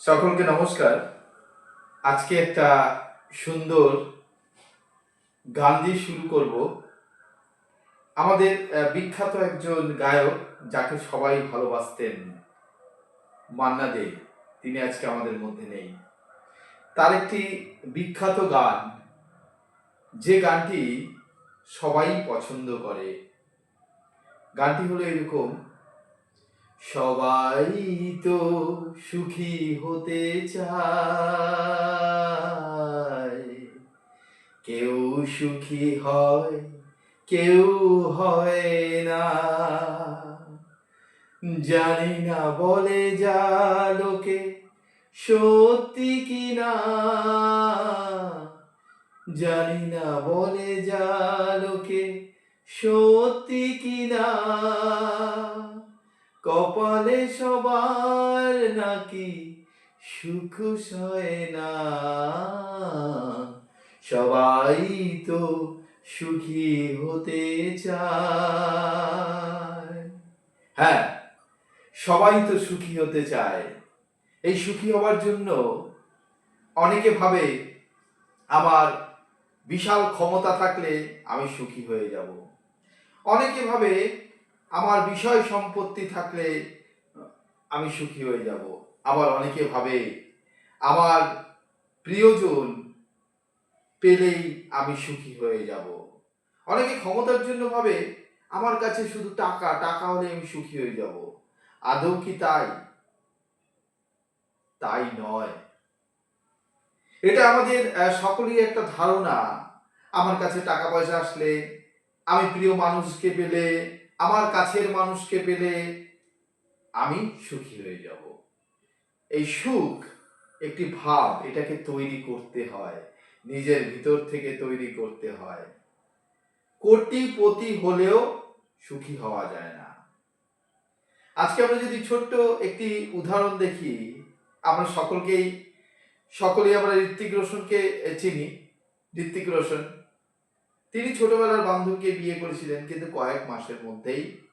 সকলকে নমস্কার। আজকে একটা সুন্দর গান দিয়ে শুরু করব। আমাদের বিখ্যাত একজন গায়ক যাকে সবাই ভালোবাসতেন, মান্না দে, তিনি আজকে আমাদের মধ্যে নেই। তার একটি বিখ্যাত গান, যে গানটি সবাই পছন্দ করে। গানটি হলো এরকম সবাই তো সুখী হতে চায়। কেউ সুখী হয়, কেউ হয় না। জানি না বলে যা লোকে সত্যি কি না জানি না বলে যা লোকে সত্যি কি না কপালে সবার নাকি সুখ সয় না। সবাই তো সুখী হতে চায়। হ্যাঁ সবাই তো সুখী হতে চায়। এই সুখী হওয়ার জন্য অনেকে ভাবে, আমার বিশাল ক্ষমতা থাকলে আমি সুখী হয়ে যাব। অনেকে ভাবে আমার বিষয় সম্পত্তি থাকলে আমি সুখী হয়ে যাব। আবার অনেকে ভাবে, আমার প্রিয়জন পেলেই আমি সুখী হয়ে যাব। অনেকে ক্ষমতার জন্য ভাবে, আমার কাছে শুধু টাকা টাকা হলে আমি সুখী হয়ে যাব। আদৌ কি তাই? তাই নয়। এটা আমাদের সকলেরই একটা ধারণা। আমার কাছে টাকা পয়সা আসলে আমি প্রিয় মানুষকে পেলে আমার কাছের মানুষকে পেলে আমি সুখী হয়ে যাব। এই সুখ একটি ভাব, এটাকে তৈরি করতে হয়, নিজের ভিতর থেকে তৈরি করতে হয়। কোটিপতি হলেও সুখী হওয়া যায় না। আজকে আমরা যদি ছোট্ট একটি উদাহরণ দেখি, আমরা সকলকেই, সকলেই আমরা ঋত্বিক রোশনকে চিনি। ঋত্বিক রোশন তিনি ছোটবেলার বান্ধবীকে বিয়ে করেছিলেন, কিন্তু কয়েক মাসের মধ্যেই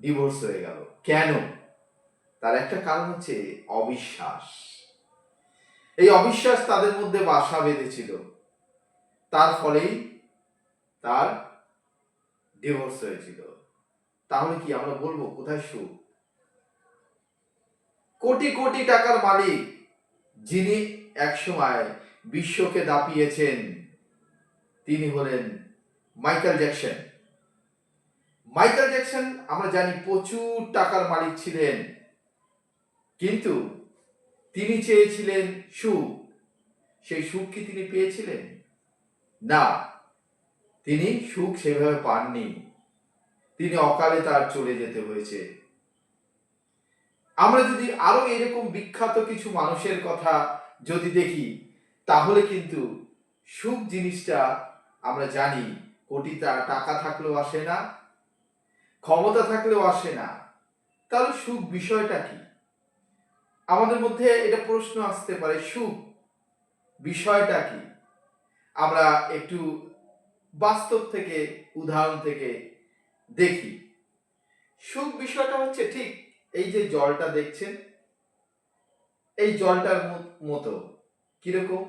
ডিভোর্স হয়ে গেল। কেন? তার একটা কারণ হচ্ছে অবিশ্বাস। এই অবিশ্বাস তাদের মধ্যে বাসা বেঁধেছিল। তার ফলেই তার ডিভোর্স হয়েছিল। তাহলে কি আমরা বলব কোথায় সুখ? কোটি কোটি টাকার মালিক, যিনি একসময় বিশ্বকে দাপিয়েছেন তিনি হলেন মাইকেল জ্যাকসন। মাইকেল জ্যাকসন, আমরা জানি, প্রচুর টাকার মালিক ছিলেন। কিন্তু তিনি চেয়েছিলেন সুখ। সেই সুখ কি তিনি পেয়েছিলেন? না, তিনি সুখ সেভাবে পাননি। তিনি অকালে তার চলে যেতে হয়েছে। আমরা যদি আরও এরকম বিখ্যাত কিছু মানুষের কথা যদি দেখি, তাহলে কিন্তু সুখ জিনিসটা আমরা জানি কোটি টাকা থাকলেও আসে না, ক্ষমতা থাকলেও আসে না। তাহলে সুখ বিষয়টা কি? আমাদের মধ্যে এটা প্রশ্ন আসতে পারে, সুখ বিষয়টা কি? আমরা একটু বাস্তব থেকে, উদাহরণ থেকে দেখি। সুখ বিষয়টা হচ্ছে ঠিক এই যে জলটা দেখছেন, এই জলটার মতো কীরকম?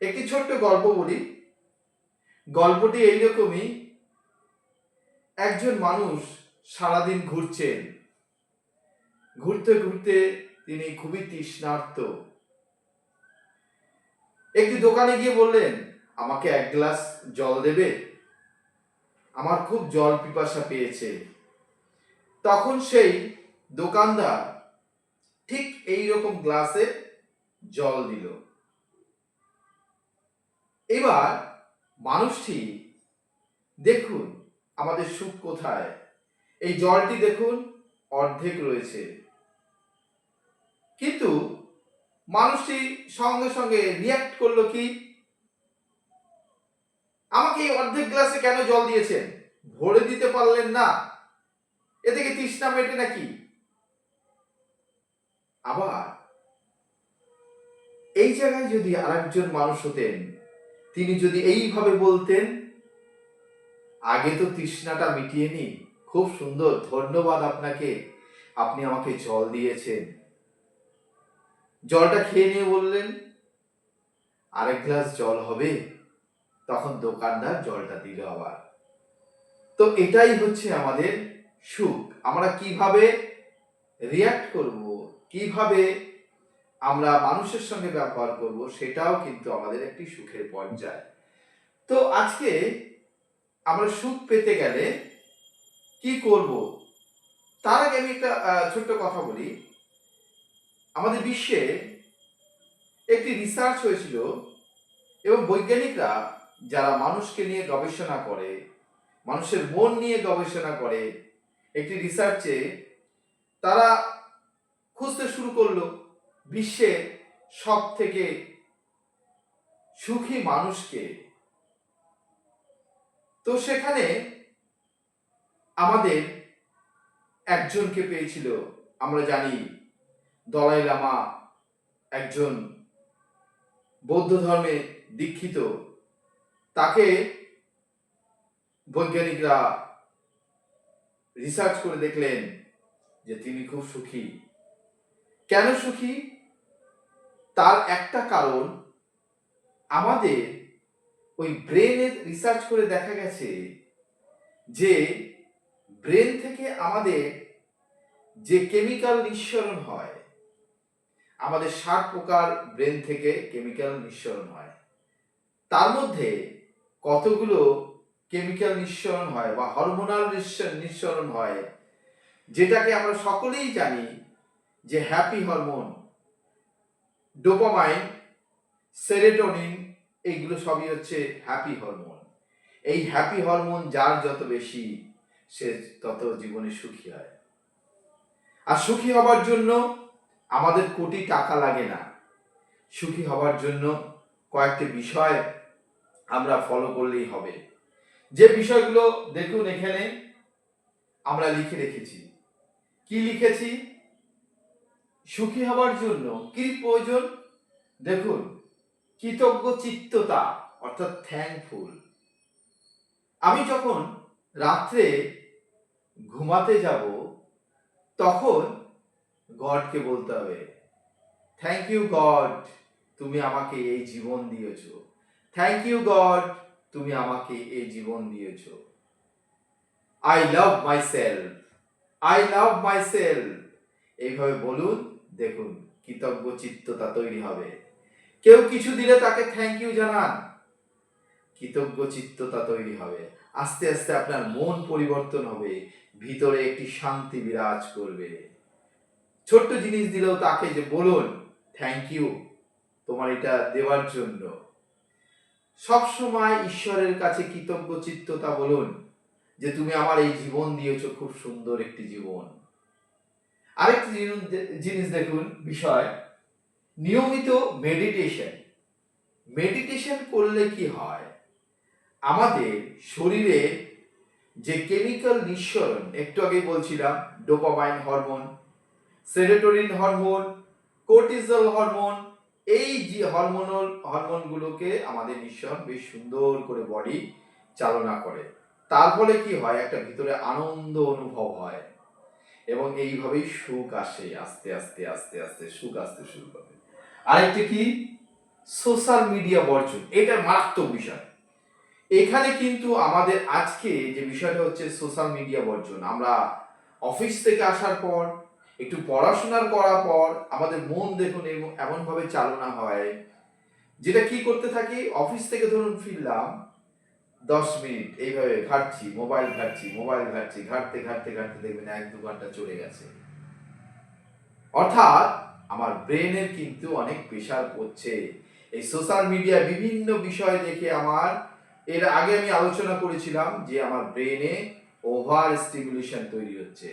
একটি ছোট্ট গল্প বলি। গল্পটি এইরকমই, একজন মানুষ সারাদিন ঘুরছেন। ঘুরতে ঘুরতে তিনি খুবই তৃষ্ণার্ত। একটি দোকানে গিয়ে বললেন, আমাকে এক গ্লাস জল দেবে? আমার খুব জল পিপাসা পেয়েছে। তখন সেই দোকানদার ঠিক এই রকম গ্লাসে জল দিল। এবার মানুষটি, দেখুন আমাদের সুখ কোথায়। এই জলটি দেখুন, অর্ধেক রয়েছে। কিন্তু মানুষটি সঙ্গে সঙ্গে রিয়াক্ট করল কি? আমাকে এই অর্ধেক গ্লাসে কেন জল দিয়েছেন? ভরে দিতে পারলেন না। এ থেকে তৃষ্ণা মেটে নাকি? আবার, এই জায়গায় যদি আরেকজন মানুষ হতেন তিনি যদি এইভাবে বলতেন, আগে তো তৃষ্ণাটা মিটিয়ে নি খুব সুন্দর, ধন্যবাদ আপনাকে, আপনি আমাকে জল দিয়েছেন। জলটা খেয়ে নিয়ে বললেন, আরেক গ্লাস জল হবে। তখন দোকানদার জলটা দিল আবার। তো এটাই হচ্ছে আমাদের সুখ। আমরা কীভাবে রিয়াক্ট করব, কীভাবে আমরা মানুষের সঙ্গে ব্যবহার করব, সেটাও কিন্তু আমাদের একটি সুখের পর্যায়। তো আজকে আমরা সুখ পেতে গেলে কি করব? তার আগে আমি একটা ছোট্ট কথা বলি। আমাদের বিশ্বে একটি রিসার্চ হয়েছিল এবং বৈজ্ঞানিকরা যারা মানুষকে নিয়ে গবেষণা করে, মানুষের মন নিয়ে গবেষণা করে, একটি রিসার্চে তারা খুঁজতে শুরু করল। বিশ্বে সব থেকে সুখী মানুষকে তো সেখানে আমাদের একজনকে পেয়েছিল, আমরা জানি, দলাই লামা একজন বৌদ্ধ ধর্মে দীক্ষিত। তাকে বৈজ্ঞানিকরা রিসার্চ করে দেখলেন যে তিনি খুব সুখী। কেন সুখী? তার একটা কারণ আমাদের ওই ব্রেনের রিসার্চ করে দেখা গেছে যে ব্রেন থেকে আমাদের যে কেমিক্যাল নিঃসরণ হয়, আমাদের ষাট প্রকার ব্রেন থেকে কেমিক্যাল নিঃসরণ হয়। তার মধ্যে কতগুলো কেমিক্যাল নিঃসরণ হয় বা হরমোনাল নিঃসরণ হয়, যেটাকে আমরা সকলেই জানি যে হ্যাপি হরমোন ডোপামাইন, সেরেটোনিন এইগুলো সবই হচ্ছে হ্যাপি হরমোন। এই হ্যাপি হরমোন যার যত বেশি, সে তত জীবনে সুখী হয়। আর সুখী হবার জন্য আমাদের কোটি টাকা লাগে না। সুখী হবার জন্য কয়েকটি বিষয় আমরা ফলো করলেই হবে। যে বিষয়গুলো দেখুন এখানে আমরা লিখে রেখেছি। কি লিখেছি? সুখী হবার জন্য কি প্রয়োজন? দেখুন, কৃতজ্ঞ চিত্ততা, অর্থাৎ থ্যাঙ্কফুল আমি যখন রাত্রে ঘুমাতে যাব, তখন গডকে বলতে হবে থ্যাংক ইউ গড, তুমি আমাকে এই জীবন দিয়েছ। থ্যাংক ইউ গড, তুমি আমাকে এই জীবন দিয়েছ। I love myself I love myself এইভাবে বলুন দেখুন কৃতজ্ঞ চিত্ততা তৈরি হবে। কেউ কিছু দিলে তাকে থ্যাংক ইউ জানান। কৃতজ্ঞ চিত্ততা তৈরি হবে। আস্তে আস্তে আপনার মন পরিবর্তন হবে। ভিতরে একটি শান্তি বিরাজ করবে। ছোট্ট জিনিস দিলেও তাকে যে বলুন থ্যাংক ইউ তোমার এটা দেওয়ার জন্য। সব সময় ঈশ্বরের কাছে কৃতজ্ঞ চিত্ততা বলুন যে, তুমি আমার এই জীবন দিয়েছ, খুব সুন্দর একটি জীবন। আরেকটি জিনিস- দেখুন, বিষয়, নিয়মিত মেডিটেশন মেডিটেশন করলে কি হয়? আমাদের শরীরে যে কেমিক্যাল নিঃসরণ, একটু আগে বলছিলাম dopamine hormone serotonin hormone cortisol hormone এই যে হরমোনাল হরমোনগুলোকে আমাদের নিঃসরণ বেশ সুন্দর করে বডি চালনা করে। তার ফলে কি হয়? একটা ভিতরে আনন্দ অনুভব হয়। এবং এইভাবেই সুখ আসে, আস্তে আস্তে আস্তে আস্তে সুখ আসতে শুরু করে। আরেকটি কি? সোশ্যাল মিডিয়া বর্জন, এটা মারাত্মক বিষয়। এখানে কিন্তু আমাদের আজকে যে বিষয়টা হচ্ছে সোশ্যাল মিডিয়া বর্জন, আমরা অফিস থেকে আসার পর, একটু পড়াশোনার করার পর, আমাদের মন দেখুন এম- এমনভাবে চালনা হয়, যেটা কি করতে থাকি? অফিস থেকে ধরুন ফিরলাম দশ মিনিট, এইভাবে ঘাটছি, মোবাইল ঘাটছি মোবাইল ঘাটছি, ঘাটতে ঘাটতে ঘাটতে দেখবেন এক দু ঘণ্টা চলে গেছে। অর্থাৎ আমার ব্রেনের কিন্তু অনেক প্রেশার পড়ছে। এই সোশ্যাল মিডিয়া বিভিন্ন বিষয় দেখে আমার, এর আগে আমি আলোচনা করেছিলাম যে আমার ব্রেনে ওভার স্টিমুলেশন তৈরি হচ্ছে।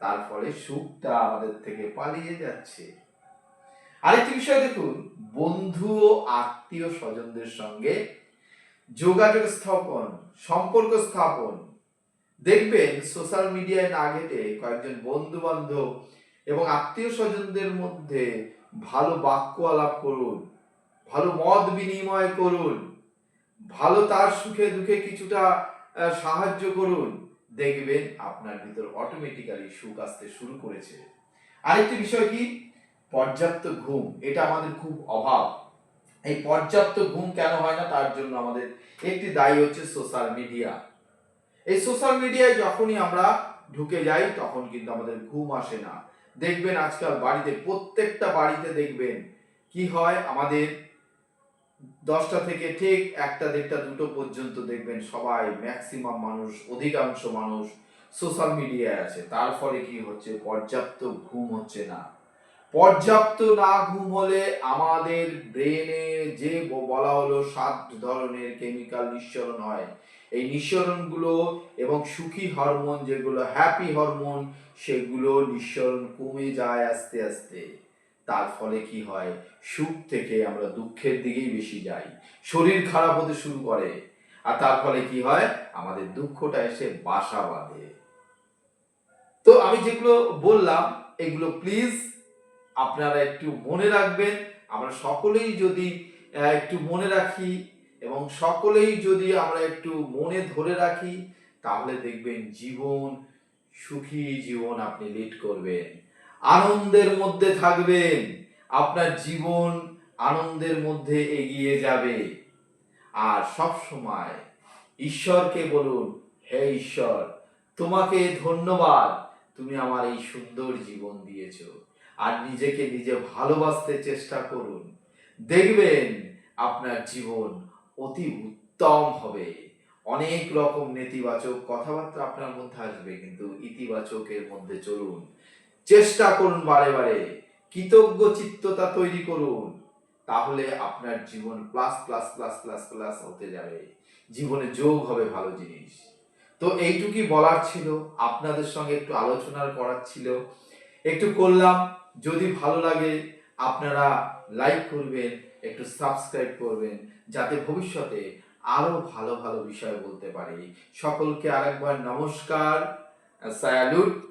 তার ফলে সুখটা আমাদের থেকে পালিয়ে যাচ্ছে। আরেকটি বিষয় দেখুন, বন্ধু ও আত্মীয় স্বজনদের সঙ্গে যোগাযোগ স্থাপন, সম্পর্ক স্থাপন। দেখবেন সোশ্যাল মিডিয়ায় না ঘেটে কয়েকজন বন্ধু বান্ধব এবং আত্মীয় স্বজনদের মধ্যে ভালো বাক্য আলাপ করুন, ভালো মত বিনিময় করুন, ভালো তার সুখে দুঃখে কিছুটা সাহায্য করুন। দেখবেন আপনার ভিতর অটোমেটিক্যালি সুখ আসতে শুরু করেছে। আরেকটি বিষয় কি? পর্যাপ্ত ঘুম, এটা আমাদের খুব অভাব। এই পর্যাপ্ত ঘুম কেন হয় না? তার জন্য আমাদের একটি দায়ী হচ্ছে সোশ্যাল মিডিয়া এই সোশ্যাল মিডিয়ায় যখনই আমরা ঢুকে যাই, তখন কিন্তু আমাদের ঘুম আসে না। দেখবেন আজকাল বাড়িতে, প্রত্যেকটা বাড়িতে দেখবেন কি হয়? আমাদের দশটা থেকে ঠিক একটা, দেড়টা, দুটো পর্যন্ত দেখবেন সবাই ম্যাক্সিমাম মানুষ, অধিকাংশ মানুষ সোশ্যাল মিডিয়ায় আছে। তার ফলে কি হচ্ছে? পর্যাপ্ত ঘুম হচ্ছে না। পর্যাপ্ত না ঘুম হলে আমাদের ব্রেনে যে বলা হলো সাত ধরনের কেমিক্যাল নিঃসরণ হয়। এই নিঃসরণগুলো এবং সুখী হরমোন যেগুলো, হ্যাপি হরমোন, সেগুলো নিঃসরণ কমে যায় আস্তে আস্তে। তার ফলে কি হয়? সুখ থেকে আমরা দুঃখের দিকেই বেশি যাই। শরীর খারাপ হতে শুরু করে। আর তার ফলে কি হয়? আমাদের দুঃখটা এসে বাসা বাঁধে। তো আমি যেগুলো বললাম, এগুলো প্লিজ আপনারা একটু মনে রাখবেন, আমরা সকলেই যদি একটু মনে রাখি এবং সকলেই যদি আমরা একটু মনে ধরে রাখি, তাহলে দেখবেন জীবন সুখী জীবন আপনি লিড করবেন। আনন্দের মধ্যে থাকবেন, আপনার জীবন আনন্দের মধ্যে এগিয়ে যাবে। আর সব সময় ঈশ্বরকে বলুন, হে ঈশ্বর, তোমাকে ধন্যবাদ, তুমি আমার এই সুন্দর জীবন দিয়েছ। আর নিজেকে নিজে ভালোবাসতে চেষ্টা করুন। দেখবেন আপনার জীবন অতি উত্তম হবে। অনেক রকম নেতিবাচক কথাবার্তা আপনার মধ্যে আসবে, কিন্তু ইতিবাচকের মধ্যে চলুন। চেষ্টা করুন বারে বারে। কৃতজ্ঞ চিত্ততা তৈরি করুন। তাহলে আপনার জীবন plus plus plus plus plus হতে যাবে। জীবনে যোগ হবে ভালো জিনিস। তো এইটুকুই বলার ছিল। আপনাদের সঙ্গে একটু আলোচনার করার ছিল। একটু করলাম। যদি ভালো লাগে, আপনারা লাইক করবেন, একটু সাবস্ক্রাইব করবেন, যাতে ভবিষ্যতে আরও ভালো ভালো বিষয় বলতে পারি। সকলকে আরেকবার নমস্কার, স্যালুট।